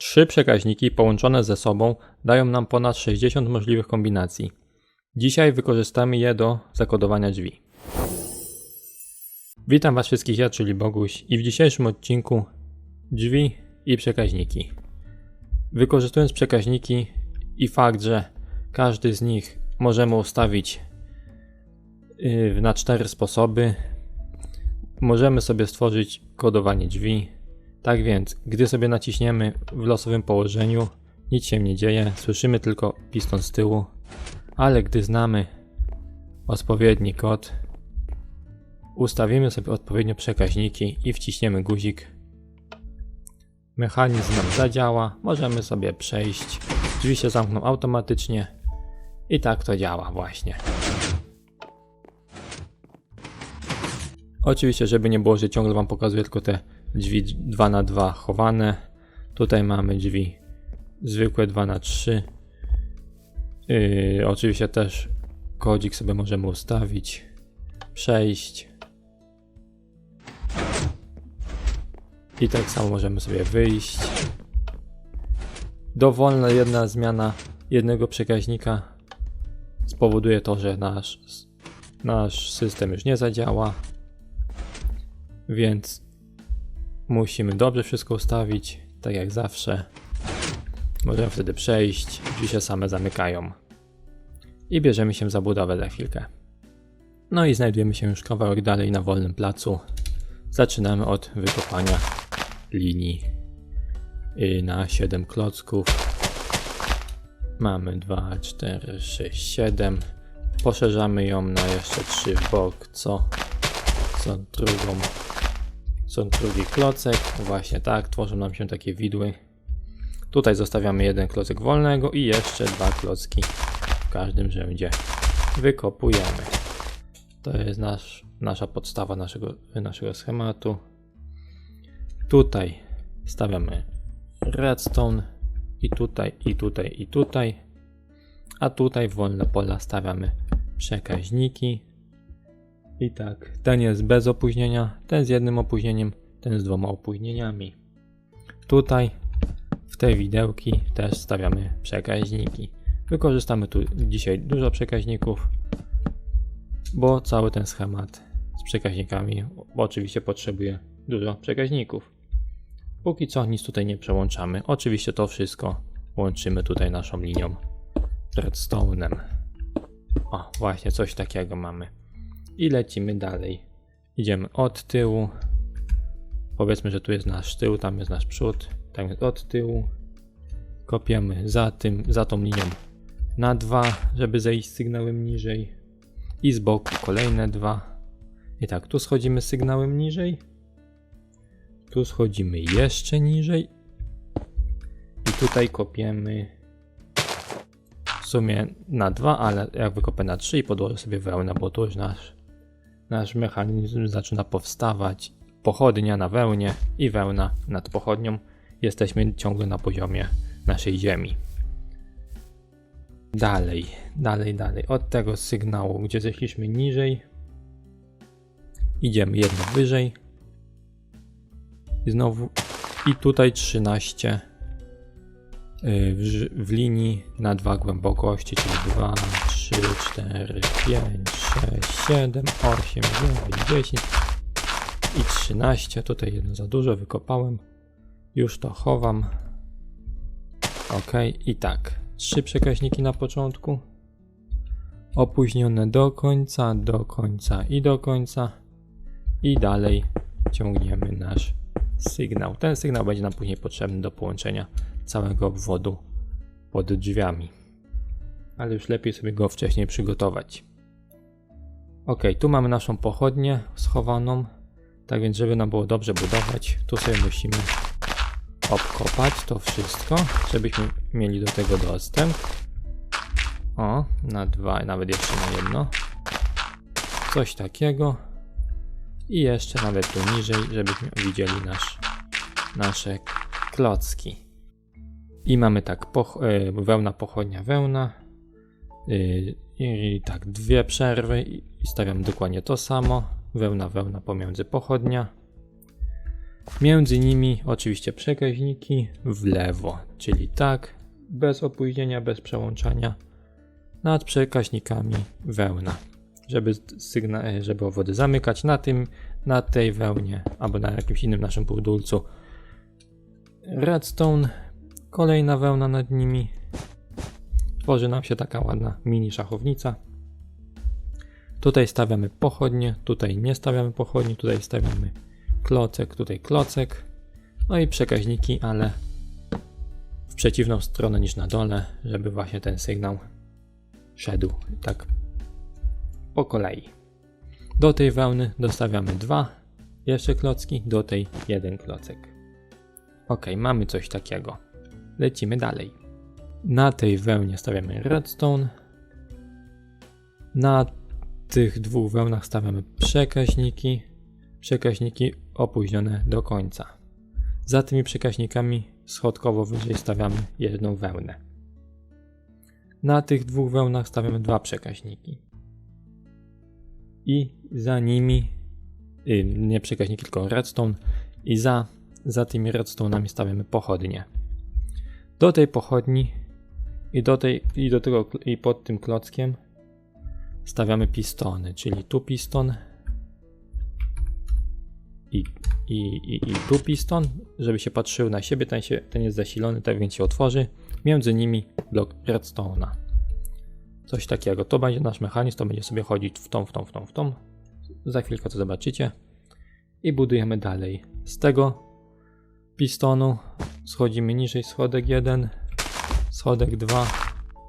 Trzy przekaźniki połączone ze sobą dają nam ponad 60 możliwych kombinacji. Dzisiaj wykorzystamy je do zakodowania drzwi. Witam Was wszystkich, ja czyli Boguś i w dzisiejszym odcinku drzwi i przekaźniki. Wykorzystując przekaźniki i fakt, że każdy z nich możemy ustawić yy, na cztery sposoby, możemy sobie stworzyć kodowanie drzwi. Tak więc, gdy sobie naciśniemy w losowym położeniu, nic się nie dzieje, słyszymy tylko piston z tyłu, ale gdy znamy odpowiedni kod, ustawimy sobie odpowiednio przekaźniki i wciśniemy guzik. Mechanizm nam zadziała, możemy sobie przejść, drzwi się zamkną automatycznie i tak to działa właśnie. Oczywiście, żeby nie było, że ciągle Wam pokazuję tylko te drzwi 2 na 2 chowane. Tutaj mamy drzwi zwykłe 2 na 3 yy, Oczywiście też kodzik sobie możemy ustawić, przejść. I tak samo możemy sobie wyjść. Dowolna jedna zmiana jednego przekaźnika spowoduje to, że nasz, nasz system już nie zadziała. Więc musimy dobrze wszystko ustawić, tak jak zawsze. Możemy wtedy przejść, drzwi się same zamykają. I bierzemy się za budowę za chwilkę. No i znajdujemy się już kawałek dalej na wolnym placu. Zaczynamy od wykopania linii y, na 7 klocków. Mamy 2, 4, 6, 7. Poszerzamy ją na jeszcze 3 w bok, co, co drugą co drugi klocek. Właśnie tak, tworzą nam się takie widły. Tutaj zostawiamy jeden klocek wolnego i jeszcze dwa klocki w każdym rzędzie. Wykopujemy. To jest nasz, nasza podstawa naszego, naszego schematu. Tutaj stawiamy redstone i tutaj, i tutaj, i tutaj. A tutaj w wolne pola stawiamy przekaźniki. I tak, ten jest bez opóźnienia, ten z jednym opóźnieniem, ten z dwoma opóźnieniami. Tutaj w te widełki też stawiamy przekaźniki. Wykorzystamy tu dzisiaj dużo przekaźników, bo cały ten schemat z przekaźnikami oczywiście potrzebuje dużo przekaźników. Póki co nic tutaj nie przełączamy. Oczywiście to wszystko łączymy tutaj naszą linią redstone'em. O, właśnie coś takiego mamy i lecimy dalej. Idziemy od tyłu. Powiedzmy, że tu jest nasz tył, tam jest nasz przód. Tak więc od tyłu. Kopiemy za tym, za tą linią na dwa, żeby zejść sygnałem niżej. I z boku kolejne dwa. I tak, tu schodzimy sygnałem niżej. Tu schodzimy jeszcze niżej. I tutaj kopiemy w sumie na dwa, ale jak wykopę na trzy i podłożę sobie wełnę, bo tu już nasz nasz mechanizm zaczyna powstawać. Pochodnia na wełnie i wełna nad pochodnią. Jesteśmy ciągle na poziomie naszej Ziemi. Dalej, dalej, dalej. Od tego sygnału, gdzie zeszliśmy niżej, idziemy jedno wyżej. I znowu, i tutaj 13 y, w, w linii na dwa głębokości, czyli 2, 3, 4, 5, 6, 7, 8, 9, 10 i 13. Tutaj jedno za dużo wykopałem. Już to chowam. Ok, i tak. Trzy przekaźniki na początku. Opóźnione do końca, do końca i do końca. I dalej ciągniemy nasz sygnał. Ten sygnał będzie nam później potrzebny do połączenia całego obwodu pod drzwiami ale już lepiej sobie go wcześniej przygotować. Ok, tu mamy naszą pochodnię schowaną, tak więc żeby nam było dobrze budować, tu sobie musimy obkopać to wszystko, żebyśmy mieli do tego dostęp. O, na dwa, nawet jeszcze na jedno. Coś takiego. I jeszcze nawet tu niżej, żebyśmy widzieli nasz, nasze klocki. I mamy tak, poch e, wełna, pochodnia, wełna. I, I, tak, dwie przerwy i stawiam dokładnie to samo. Wełna, wełna pomiędzy pochodnia. Między nimi oczywiście przekaźniki w lewo, czyli tak, bez opóźnienia, bez przełączania. Nad przekaźnikami wełna, żeby, sygna- e, żeby owody zamykać na tym, na tej wełnie albo na jakimś innym naszym półdulcu. Redstone, kolejna wełna nad nimi. Tworzy nam się taka ładna mini szachownica. Tutaj stawiamy pochodnie, tutaj nie stawiamy pochodni, tutaj stawiamy klocek, tutaj klocek. No i przekaźniki, ale w przeciwną stronę niż na dole, żeby właśnie ten sygnał szedł tak po kolei. Do tej wełny dostawiamy dwa jeszcze klocki, do tej jeden klocek. Ok, mamy coś takiego. Lecimy dalej. Na tej wełnie stawiamy redstone. Na tych dwóch wełnach stawiamy przekaźniki. Przekaźniki opóźnione do końca. Za tymi przekaźnikami schodkowo wyżej stawiamy jedną wełnę. Na tych dwóch wełnach stawiamy dwa przekaźniki. I za nimi, y, nie przekaźniki, tylko redstone, i za, za tymi redstone'ami stawiamy pochodnie. Do tej pochodni i do, tej, i do tego i pod tym klockiem stawiamy pistony, czyli tu piston i, i, i, i tu piston, żeby się patrzył na siebie, ten, się, ten jest zasilony, tak więc się otworzy. Między nimi blok redstone'a. Coś takiego. To będzie nasz mechanizm, to będzie sobie chodzić w tą, w tą, w tą, w tą. Za chwilkę to zobaczycie. I budujemy dalej. Z tego pistonu schodzimy niżej schodek 1, schodek 2,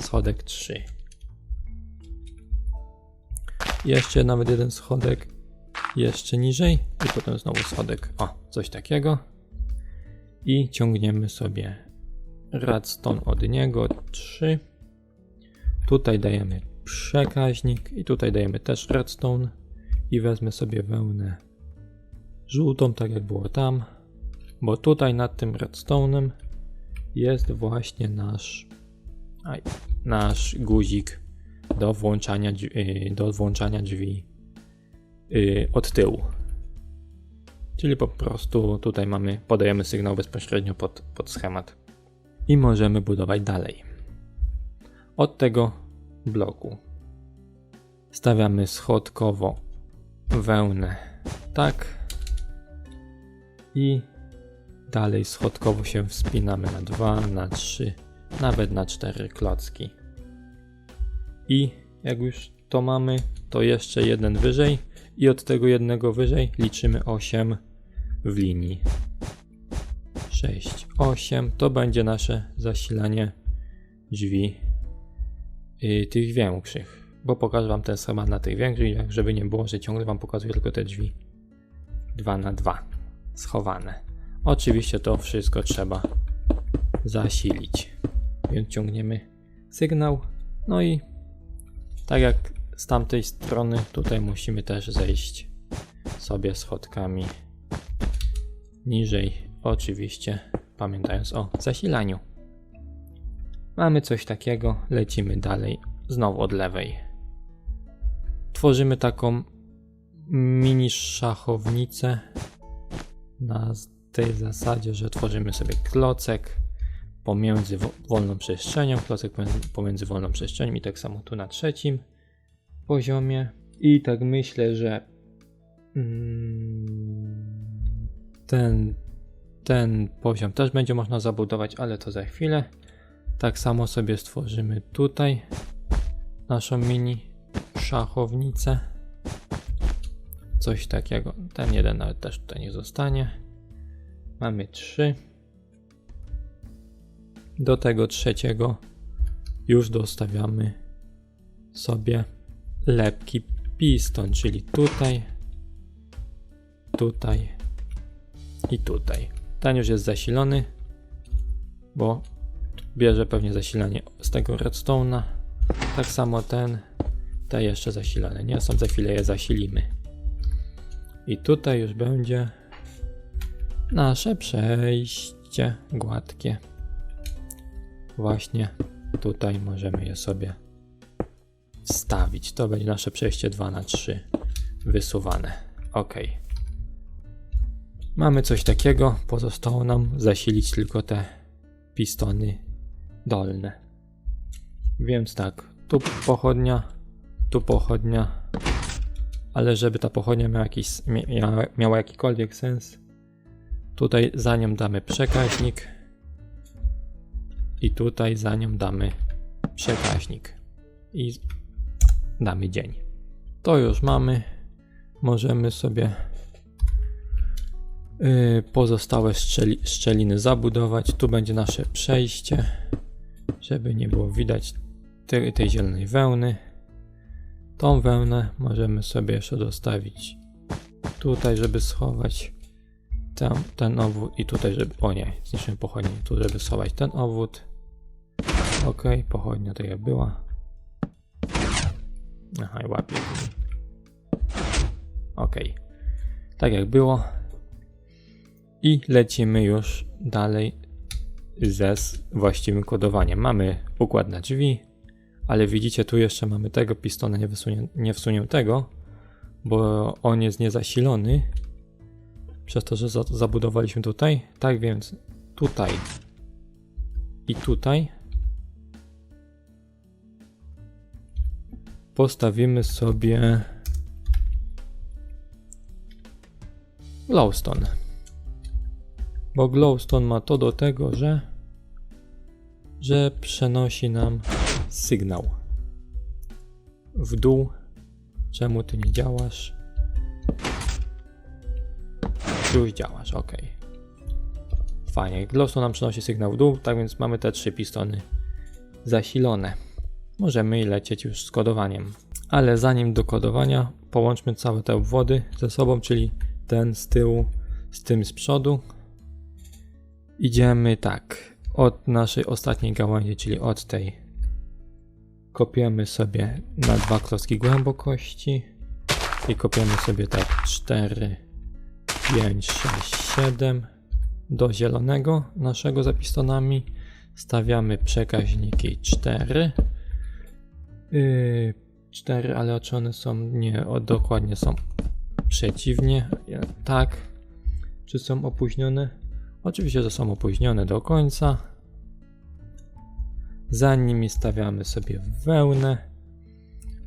schodek 3. Jeszcze nawet jeden schodek jeszcze niżej i potem znowu schodek. O, coś takiego. I ciągniemy sobie redstone od niego 3. Tutaj dajemy przekaźnik i tutaj dajemy też redstone i wezmę sobie wełnę żółtą, tak jak było tam, bo tutaj nad tym redstone'em jest właśnie nasz nasz guzik do włączania, drzwi, do włączania drzwi yy, od tyłu. Czyli po prostu tutaj mamy, podajemy sygnał bezpośrednio pod, pod schemat i możemy budować dalej. Od tego bloku stawiamy schodkowo wełnę tak i dalej schodkowo się wspinamy na 2, na 3, nawet na 4 klocki. I jak już to mamy, to jeszcze jeden wyżej i od tego jednego wyżej liczymy 8 w linii. 6, 8 to będzie nasze zasilanie drzwi yy, tych większych. Bo pokażę wam ten schemat na tych większych, żeby nie było, że ciągle wam pokazuję tylko te drzwi 2 na 2 schowane. Oczywiście to wszystko trzeba zasilić. Więc ciągniemy sygnał. No i tak jak z tamtej strony, tutaj musimy też zejść sobie schodkami niżej. Oczywiście pamiętając o zasilaniu. Mamy coś takiego, lecimy dalej, znowu od lewej. Tworzymy taką mini szachownicę na tej zasadzie, że tworzymy sobie klocek pomiędzy wolną przestrzenią, klocek pomiędzy wolną przestrzenią i tak samo tu na trzecim poziomie. I tak myślę, że mm, ten, ten poziom też będzie można zabudować, ale to za chwilę. Tak samo sobie stworzymy tutaj naszą mini szachownicę. Coś takiego. Ten jeden nawet też tutaj nie zostanie. Mamy trzy. Do tego trzeciego już dostawiamy sobie lepki piston, czyli tutaj, tutaj i tutaj. Ten już jest zasilony, bo bierze pewnie zasilanie z tego redstone'a. Tak samo ten, te jeszcze zasilane nie są, za chwilę je zasilimy. I tutaj już będzie nasze przejście gładkie. Właśnie tutaj możemy je sobie wstawić. To będzie nasze przejście 2 na 3 wysuwane. Ok. Mamy coś takiego, pozostało nam zasilić tylko te pistony dolne. Więc tak, tu pochodnia, tu pochodnia, ale żeby ta pochodnia miała, jakiś, mia- miała jakikolwiek sens, tutaj za nią damy przekaźnik i tutaj za nią damy przekaźnik i damy dzień. To już mamy. Możemy sobie yy, pozostałe szczeli, szczeliny zabudować. Tu będzie nasze przejście, żeby nie było widać tej, tej zielonej wełny. Tą wełnę możemy sobie jeszcze dostawić tutaj, żeby schować ten, obwód i tutaj, żeby... O nie, zniszczymy pochodnię. Tu, żeby schować ten obwód. Ok, pochodnia tak jak była. Aha, i łapie. Ok. Tak jak było. I lecimy już dalej ze właściwym kodowaniem. Mamy układ na drzwi, ale widzicie tu jeszcze mamy tego pistona nie, wysunie, nie wsuniętego, bo on jest niezasilony przez to, że za, zabudowaliśmy tutaj. Tak więc tutaj i tutaj postawimy sobie glowstone. Bo glowstone ma to do tego, że że przenosi nam sygnał w dół. Czemu ty nie działasz? Już działasz, ok. Fajnie. Glowstone nam przenosi sygnał w dół, tak więc mamy te trzy pistony zasilone możemy lecieć już z kodowaniem. Ale zanim do kodowania, połączmy całe te obwody ze sobą, czyli ten z tyłu z tym z przodu. Idziemy tak, od naszej ostatniej gałęzi, czyli od tej. Kopiemy sobie na dwa klocki głębokości i kopiemy sobie tak 4, 5, 6, 7 do zielonego naszego za pistonami. Stawiamy przekaźniki 4 Yy, cztery, ale czy one są nie, o, dokładnie są przeciwnie, tak. Czy są opóźnione? Oczywiście, że są opóźnione do końca. Za nimi stawiamy sobie wełnę,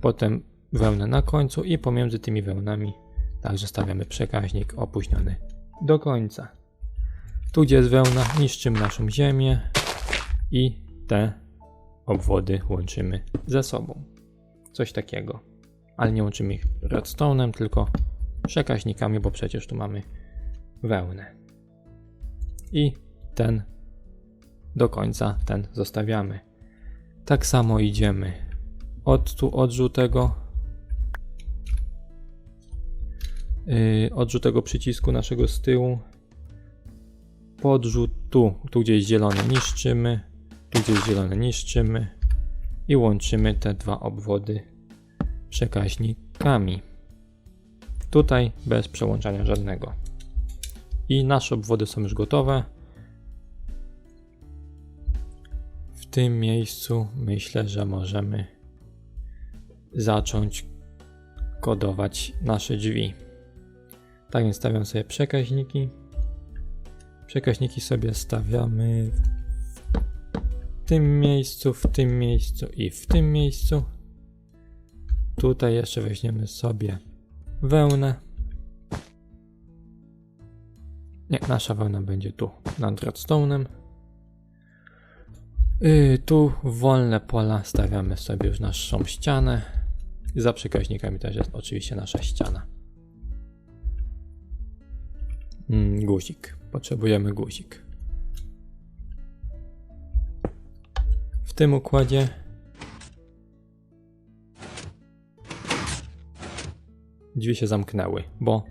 potem wełnę na końcu i pomiędzy tymi wełnami także stawiamy przekaźnik opóźniony do końca. Tu gdzie jest wełna, niszczymy naszą ziemię i te obwody łączymy ze sobą. Coś takiego. Ale nie łączymy ich redstone'em, tylko przekaźnikami, bo przecież tu mamy wełnę. I ten do końca, ten zostawiamy. Tak samo idziemy od tu odrzutego yy, odrzutego przycisku naszego z tyłu podrzut tu, tu gdzieś zielony niszczymy tu gdzieś zielone niszczymy i łączymy te dwa obwody przekaźnikami. Tutaj bez przełączania żadnego. I nasze obwody są już gotowe. W tym miejscu myślę, że możemy zacząć kodować nasze drzwi. Tak więc stawiam sobie przekaźniki. Przekaźniki sobie stawiamy w tym miejscu, w tym miejscu i w tym miejscu. Tutaj jeszcze weźmiemy sobie wełnę. Nie, nasza wełna będzie tu, nad redstone'em. Yy, tu wolne pola stawiamy sobie już naszą ścianę. Za przekaźnikami też jest oczywiście nasza ściana. Mm, guzik. Potrzebujemy guzik. W tym układzie drzwi się zamknęły, bo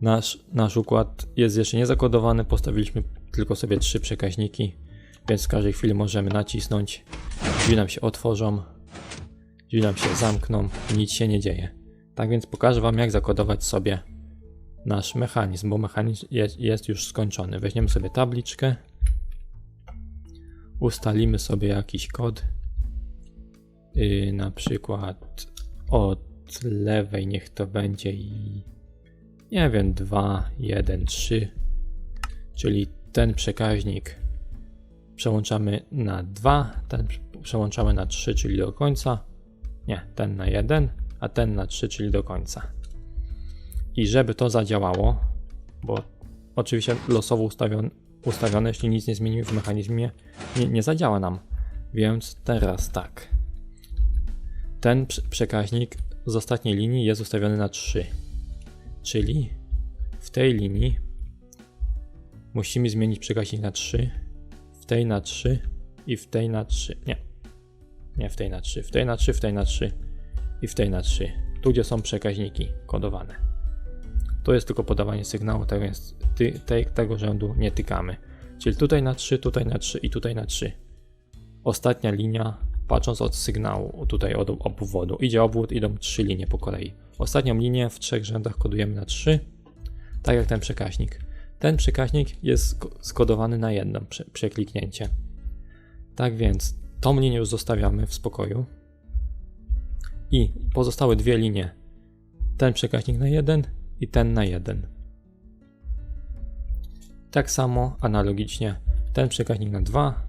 nasz, nasz układ jest jeszcze nie zakodowany. Postawiliśmy tylko sobie trzy przekaźniki, więc w każdej chwili możemy nacisnąć. Drzwi nam się otworzą, drzwi nam się zamkną, nic się nie dzieje. Tak więc pokażę Wam, jak zakodować sobie nasz mechanizm, bo mechanizm jest, jest już skończony. Weźmiemy sobie tabliczkę, ustalimy sobie jakiś kod, yy, na przykład od lewej niech to będzie i nie wiem, 2, 1, 3 Czyli ten przekaźnik przełączamy na 2, ten przełączamy na 3, czyli do końca. Nie, ten na 1, a ten na 3, czyli do końca. I żeby to zadziałało, bo oczywiście losowo ustawione, ustawione jeśli nic nie zmienimy w mechanizmie, nie, nie zadziała nam. Więc teraz tak. Ten prze- przekaźnik z ostatniej linii jest ustawiony na 3. Czyli w tej linii musimy zmienić przekaźnik na 3, w tej na 3 i w tej na 3. Nie. Nie w tej na 3, w tej na 3, w tej na 3 i w tej na 3. Tu gdzie są przekaźniki kodowane. To jest tylko podawanie sygnału, tak więc ty, te, tego rzędu nie tykamy. Czyli tutaj na 3, tutaj na 3 i tutaj na 3. Ostatnia linia, patrząc od sygnału, tutaj od obwodu, idzie obwód, idą trzy linie po kolei. Ostatnią linię w trzech rzędach kodujemy na 3, tak jak ten przekaźnik. Ten przekaźnik jest sk- skodowany na jedno prze, przekliknięcie. Tak więc tą linię już zostawiamy w spokoju. I pozostałe dwie linie. Ten przekaźnik na jeden i ten na jeden. Tak samo analogicznie ten przekaźnik na 2,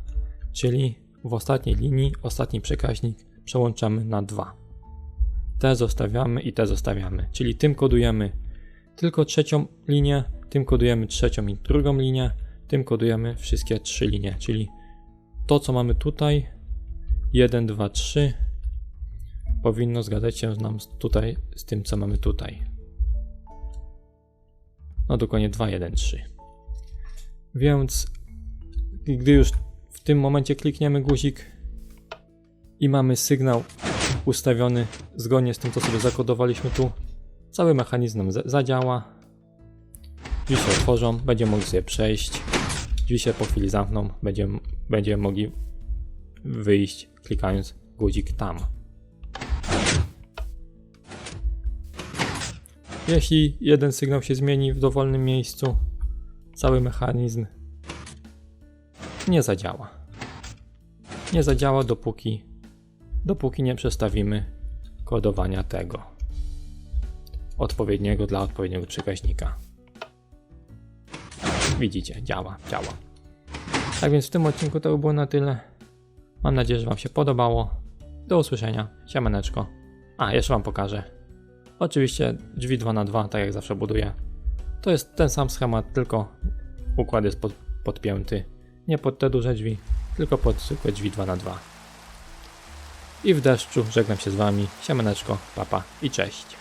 czyli w ostatniej linii ostatni przekaźnik przełączamy na 2. Te zostawiamy i te zostawiamy, czyli tym kodujemy tylko trzecią linię, tym kodujemy trzecią i drugą linię, tym kodujemy wszystkie trzy linie, czyli to co mamy tutaj 1, 2, 3 powinno zgadzać się nam tutaj z tym co mamy tutaj. No dokładnie 2, 1, 3. Więc gdy już w tym momencie klikniemy guzik i mamy sygnał ustawiony zgodnie z tym, co sobie zakodowaliśmy tu, cały mechanizm nam za- zadziała. Drzwi się otworzą, będziemy mogli sobie przejść. Drzwi się po chwili zamkną, będziemy, będziemy mogli wyjść klikając guzik tam. Jeśli jeden sygnał się zmieni w dowolnym miejscu, cały mechanizm nie zadziała. Nie zadziała dopóki, dopóki nie przestawimy kodowania tego odpowiedniego dla odpowiedniego przekaźnika. Widzicie, działa, działa. Tak więc w tym odcinku to by było na tyle. Mam nadzieję, że Wam się podobało. Do usłyszenia. Siemaneczko. A, jeszcze Wam pokażę. Oczywiście drzwi 2 na 2 tak jak zawsze buduję. To jest ten sam schemat, tylko układ jest pod, podpięty. Nie pod te duże drzwi, tylko pod zwykłe drzwi 2 na 2 I w deszczu żegnam się z Wami. Siemaneczko, papa i cześć.